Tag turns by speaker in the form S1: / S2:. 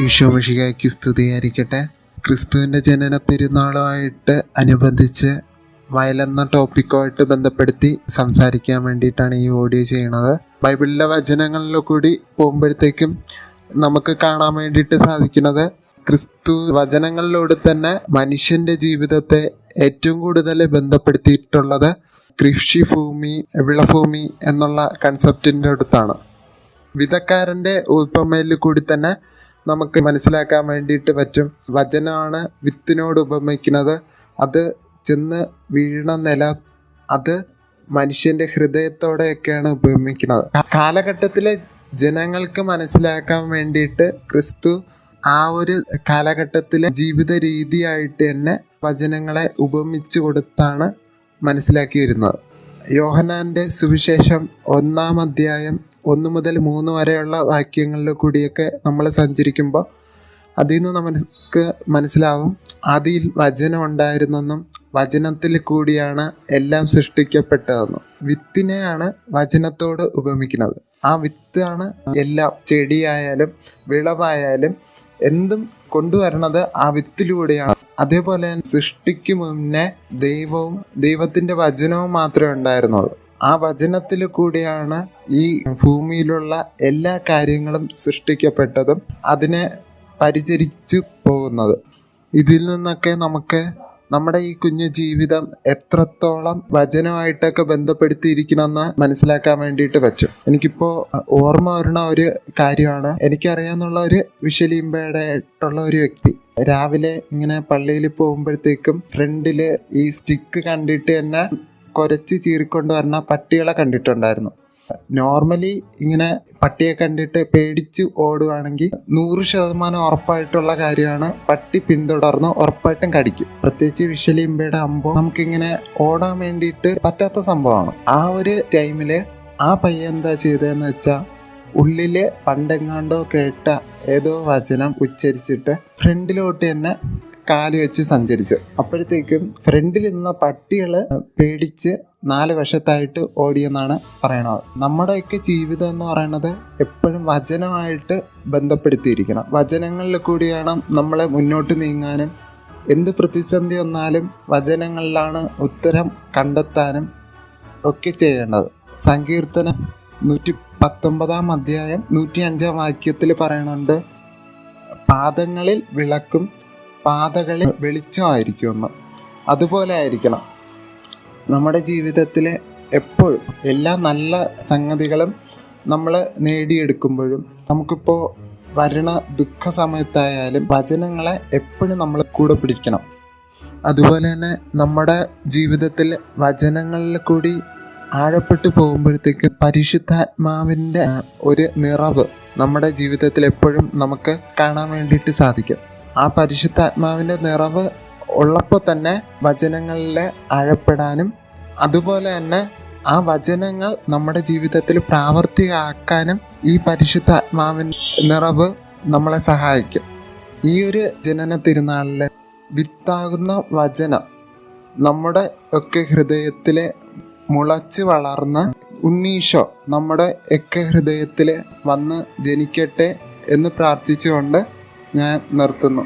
S1: ഈശോമിഷികായ്ക്ക് സ്തുതിയായിരിക്കട്ടെ. ക്രിസ്തുവിന്റെ ജനന തിരുനാളുമായിട്ട് അനുബന്ധിച്ച് വയലെന്ന ടോപ്പിക്കുമായിട്ട് ബന്ധപ്പെടുത്തി സംസാരിക്കാൻ വേണ്ടിയിട്ടാണ് ഈ ഓഡിയോ ചെയ്യുന്നത്. ബൈബിളിലെ വചനങ്ങളിൽ കൂടി പോകുമ്പോഴത്തേക്കും നമുക്ക് കാണാൻ വേണ്ടിയിട്ട് സാധിക്കുന്നത് ക്രിസ്തു വചനങ്ങളിലൂടെ തന്നെ മനുഷ്യന്റെ ജീവിതത്തെ ഏറ്റവും കൂടുതൽ ബന്ധപ്പെടുത്തിയിട്ടുള്ളത് കൃഷിഭൂമി വിളഭൂമി എന്നുള്ള കൺസെപ്റ്റിന്റെ അടുത്താണ്. വിധക്കാരന്റെ ഉപമയിൽ കൂടി തന്നെ നമുക്ക് മനസ്സിലാക്കാൻ വേണ്ടിയിട്ട് പറ്റും. വചനാണ് വിത്തിനോട് ഉപമിക്കുന്നത്. അത് ചെന്ന് വീണ നില അത് മനുഷ്യന്റെ ഹൃദയത്തോടെയൊക്കെയാണ് ഉപമിക്കുന്നത്. കാലഘട്ടത്തിലെ ജനങ്ങൾക്ക് മനസ്സിലാക്കാൻ വേണ്ടിയിട്ട് ക്രിസ്തു ആ ഒരു കാലഘട്ടത്തിലെ ജീവിത രീതിയായിട്ട് തന്നെ വചനങ്ങളെ ഉപമിച്ചു കൊടുത്താണ് മനസ്സിലാക്കി വരുന്നത് യോഹനാന്റെ സുവിശേഷം ഒന്നാം അധ്യായം ഒന്ന് മുതൽ മൂന്ന് വരെയുള്ള വാക്യങ്ങളിൽ കൂടിയൊക്കെ നമ്മൾ സഞ്ചരിക്കുമ്പോൾ അതിൽ നിന്ന് നമുക്ക് മനസ്സിലാവും ആദിയിൽ വചനം ഉണ്ടായിരുന്നെന്നും വചനത്തിൽ കൂടിയാണ് എല്ലാം സൃഷ്ടിക്കപ്പെട്ടതെന്നും. വിത്തിനെയാണ് വചനത്തോട് ഉപമിക്കുന്നത്. ആ വിത്താണ് എല്ലാം ചെടിയായാലും വിളവായാലും എന്തും കൊണ്ടുവരണത് ആ വിത്തിലൂടെയാണ്. അതേപോലെ സൃഷ്ടിക്ക് മുന്നേ ദൈവവും ദൈവത്തിന്റെ വചനവും മാത്രമേ ഉണ്ടായിരുന്നുള്ളൂ. ആ വചനത്തിൽ കൂടിയാണ് ഈ ഭൂമിയിലുള്ള എല്ലാ കാര്യങ്ങളും സൃഷ്ടിക്കപ്പെട്ടതും അതിനെ പരിചരിച്ചു പോകുന്നത്. ഇതിൽ നിന്നൊക്കെ നമുക്ക് നമ്മുടെ ഈ കുഞ്ഞു ജീവിതം എത്രത്തോളം വചനമായിട്ടൊക്കെ ബന്ധപ്പെടുത്തിയിരിക്കണമെന്ന് മനസ്സിലാക്കാൻ വേണ്ടിയിട്ട് പറ്റും. എനിക്കിപ്പോൾ ഓർമ്മ വരുന്ന ഒരു കാര്യമാണ്. എനിക്കറിയാന്നുള്ള ഒരു വിഷലിമ്പയുടെ ആയിട്ടുള്ള ഒരു വ്യക്തി. രാവിലെ ഇങ്ങനെ പള്ളിയിൽ പോകുമ്പോഴത്തേക്കും ഫ്രണ്ടിൽ ഈ സ്റ്റിക്ക് കണ്ടിട്ട് തന്നെ കുരച്ച് ചീറിക്കൊണ്ട് വരുന്ന പട്ടികളെ കണ്ടിട്ടുണ്ടായിരുന്നു. നോർമലി ഇങ്ങനെ പട്ടിയെ കണ്ടിട്ട് പേടിച്ച് ഓടുകയാണെങ്കിൽ നൂറ് ശതമാനം ഉറപ്പായിട്ടുള്ള കാര്യമാണ് പട്ടി പിന്തുടർന്ന് ഉറപ്പായിട്ടും കടിക്കും. പ്രത്യേകിച്ച് വിഷലിമ്പയുടെ അമ്പോ നമുക്കിങ്ങനെ ഓടാൻ വേണ്ടിയിട്ട് പറ്റാത്ത സംഭവമാണ്. ആ ഒരു ടൈമിൽ ആ പയ്യൻ എന്താ ചെയ്തതെന്ന് വെച്ചാൽ ഉള്ളിൽ പണ്ടെങ്ങാണ്ടോ കേട്ട ഏതോ വചനം ഉച്ചരിച്ചിട്ട് ഫ്രണ്ടിലോട്ട് തന്നെ കാൽ വെച്ച് സഞ്ചരിച്ചു. അപ്പോഴത്തേക്കും ഫ്രണ്ടിൽ നിന്ന പട്ടികൾ പേടിച്ച് നാല് വശത്തായിട്ട് ഓടിയെന്നാണ് പറയണത്. നമ്മുടെയൊക്കെ ജീവിതം എന്ന് പറയുന്നത് എപ്പോഴും വചനമായിട്ട് ബന്ധപ്പെടുത്തിയിരിക്കണം. വചനങ്ങളിൽ കൂടിയാണ് നമ്മളെ മുന്നോട്ട് നീങ്ങാനും എന്ത് പ്രതിസന്ധി വന്നാലും വചനങ്ങളിലാണ് ഉത്തരം കണ്ടെത്താനും ഒക്കെ ചെയ്യേണ്ടത്. സങ്കീർത്തനം നൂറ്റി പത്തൊമ്പതാം അധ്യായം നൂറ്റി അഞ്ചാം വാക്യത്തിൽ പറയണുണ്ട് പാദങ്ങളിൽ വിളക്കും പാതകളിൽ വെളിച്ചമായിരിക്കുമെന്ന് അതുപോലെ ആയിരിക്കണം. നമ്മുടെ ജീവിതത്തിൽ എപ്പോഴും എല്ലാ നല്ല സംഗതികളും നമ്മൾ നേടിയെടുക്കുമ്പോഴും നമുക്കിപ്പോൾ വരണ ദുഃഖ സമയത്തായാലും വചനങ്ങളെ എപ്പോഴും നമ്മൾ കൂടെ പിടിക്കണം. അതുപോലെ തന്നെ നമ്മുടെ ജീവിതത്തിൽ വചനങ്ങളിൽ കൂടി ആഴപ്പെട്ടു പോകുമ്പോഴത്തേക്ക് പരിശുദ്ധാത്മാവിന്റെ ഒരു നിറവ് നമ്മുടെ ജീവിതത്തിൽ എപ്പോഴും നമുക്ക് കാണാൻ വേണ്ടിയിട്ട് സാധിക്കും. ആ പരിശുദ്ധാത്മാവിന്റെ നിറവ് ഉള്ളപ്പോൾ തന്നെ വചനങ്ങളിൽ ആഴപ്പെടാനും അതുപോലെ തന്നെ ആ വചനങ്ങൾ നമ്മുടെ ജീവിതത്തിൽ പ്രാവർത്തികമാക്കാനും ഈ പരിശുദ്ധാത്മാവിൻ നിറവ് നമ്മളെ സഹായിക്കും. ഈ ഒരു ജനന തിരുനാളിൽ വിത്താകുന്ന വചനം നമ്മുടെ ഒക്കെ ഹൃദയത്തിൽ മുളച്ച് വളർന്ന് ഉണ്ണീഷോ നമ്മുടെ ഒക്കെ ഹൃദയത്തിൽ വന്ന് ജനിക്കട്ടെ എന്ന് പ്രാർത്ഥിച്ചുകൊണ്ട് ഞാൻ നിർത്തുന്നു.